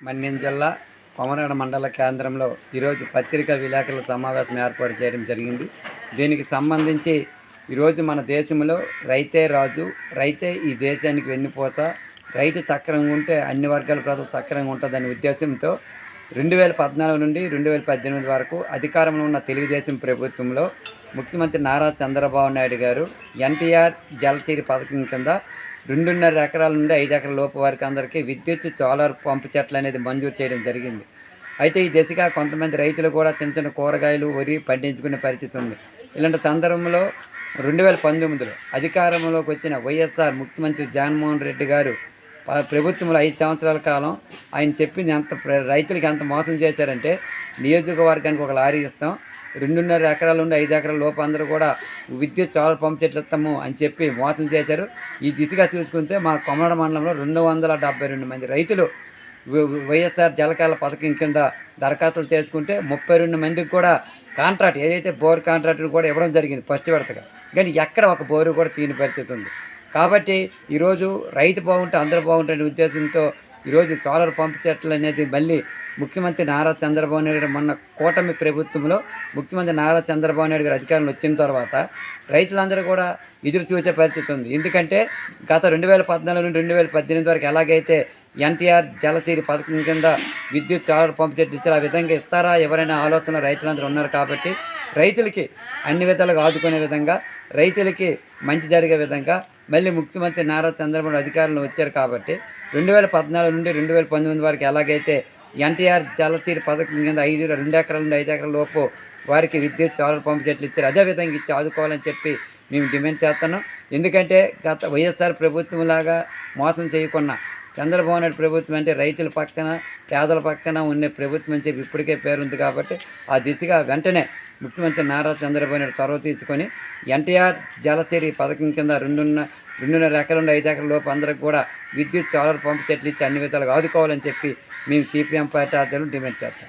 మన్యం జిల్లా కొమరాడ మండల కేంద్రంలో ఈరోజు పత్రికా విలేకరుల సమావేశం ఏర్పాటు చేయడం జరిగింది. దీనికి సంబంధించి ఈరోజు మన దేశంలో రైతే రాజు రైతే ఈ దేశానికి వెన్నుపోత రైతు చక్రంగా ఉంటే అన్ని వర్గాల ప్రజలు చక్రంగా ఉంటుందనే ఉద్దేశంతో రెండు వేల పద్నాలుగు నుండి రెండు వేల పద్దెనిమిది వరకు అధికారంలో ఉన్న తెలుగుదేశం ప్రభుత్వంలో ముఖ్యమంత్రి నారా చంద్రబాబు నాయుడు గారు ఎన్టీఆర్ జలసిరి పథకం కింద రెండున్నర ఎకరాల నుండి ఐదు ఎకరాల లోపు వారికి అందరికీ విద్యుత్ సోలార్ పంపు చెట్లు అనేది మంజూరు చేయడం జరిగింది. అయితే ఈ దిశగా కొంతమంది రైతులు కూడా చిన్న చిన్న కూరగాయలు వరి పండించుకునే పరిస్థితి ఉంది. ఇలాంటి సందర్భంలో రెండు వేల పంతొమ్మిదిలో అధికారంలోకి వచ్చిన వైఎస్ఆర్ ముఖ్యమంత్రి జగన్మోహన్ రెడ్డి గారు ప్రభుత్వంలో ఐదు సంవత్సరాల కాలం ఆయన చెప్పింది ఎంత రైతులకి ఎంత మోసం చేశారంటే నియోజకవర్గానికి ఒక లారీ ఇస్తాం రెండున్నర ఎకరాల నుండి ఐదు ఎకరాల లోపు అందరూ కూడా విద్యుత్ సోలార్ పంప్ చెట్లు అని చెప్పి మోసం చేశారు. ఈ దిశగా చూసుకుంటే మా కొమరడ మండలంలో రెండు వందల డెబ్బై రెండు మంది రైతులు వైఎస్ఆర్ జలకాల పథకం కింద దరఖాస్తులు చేసుకుంటే ముప్పై రెండు మందికి కూడా కాంట్రాక్ట్ ఏదైతే బోర్ కాంట్రాక్ట్ని కూడా ఇవ్వడం జరిగింది ఫస్ట్ విడతగా. కానీ ఎక్కడ ఒక బోరు కూడా తీని పరిస్థితి ఉంది. కాబట్టి ఈరోజు రైతు బాగుంటే అందరూ బాగుంటారనే ఉద్దేశంతో ఈరోజు సోలార్ పంప్ సెట్లు అనేది మళ్ళీ ముఖ్యమంత్రి నారా చంద్రబాబు నాయుడు గారు మొన్న కూటమి ప్రభుత్వంలో ముఖ్యమంత్రి నారా చంద్రబాబు నాయుడు గారు అధికారంలో వచ్చిన తర్వాత రైతులందరూ కూడా ఎదురు చూసే పరిస్థితి ఉంది. ఎందుకంటే గత రెండు వేల పద్నాలుగు నుండి రెండు వేల పద్దెనిమిది వరకు ఎలాగైతే ఎన్టీఆర్ జలసిరి పథకం కింద విద్యుత్ సోలార్ పంప్ చెట్లు ఇచ్చారు ఆ విధంగా ఇస్తారా ఎవరైనా ఆలోచన రైతులందరూ ఉన్నారు కాబట్టి రైతులకి అన్ని విధాలుగా ఆదుకునే విధంగా రైతులకి మంచి జరిగే విధంగా మళ్ళీ ముఖ్యమంత్రి నారా చంద్రబాబు అధికారంలో వచ్చారు కాబట్టి రెండు వేల పద్నాలుగు నుండి రెండు వేల పంతొమ్మిది వరకు ఎలాగైతే ఎన్టీఆర్ జలసీరి పథకం కింద ఐదు రెండు ఎకరాల నుండి ఐదు ఎకరాల లోపు వారికి విద్యుత్ సోలార్ పంపించేట్లు ఇచ్చారు. అదే విధంగా ఇచ్చి ఆదుకోవాలని చెప్పి మేము డిమాండ్ చేస్తాను ఎందుకంటే గత వైఎస్ఆర్ ప్రభుత్వం లాగా మోసం చేయకుండా చంద్రబాబు నాయుడు ప్రభుత్వం అంటే రైతుల పక్కన పేదల పక్కన ఉండే ప్రభుత్వం అని చెప్పి ఇప్పటికే పేరుంది కాబట్టి ఆ దిశగా వెంటనే ముఖ్యమంత్రి నారా చంద్రబాబు నాయుడు చొరవ తీసుకొని ఎన్టీఆర్ జలసిరి పథకం కింద రెండున్న రెండున్నర ఎకరం నుండి ఐదు ఎకరం లోపు అందరికి కూడా విద్యుత్ సోలార్ పంప్ సెట్లు ఇచ్చి అన్ని విధాలుగా ఆదుకోవాలని చెప్పి మేము సిపిఎం పార్టీ ఆధ్వర్యంలో డిమాండ్ చేస్తాం.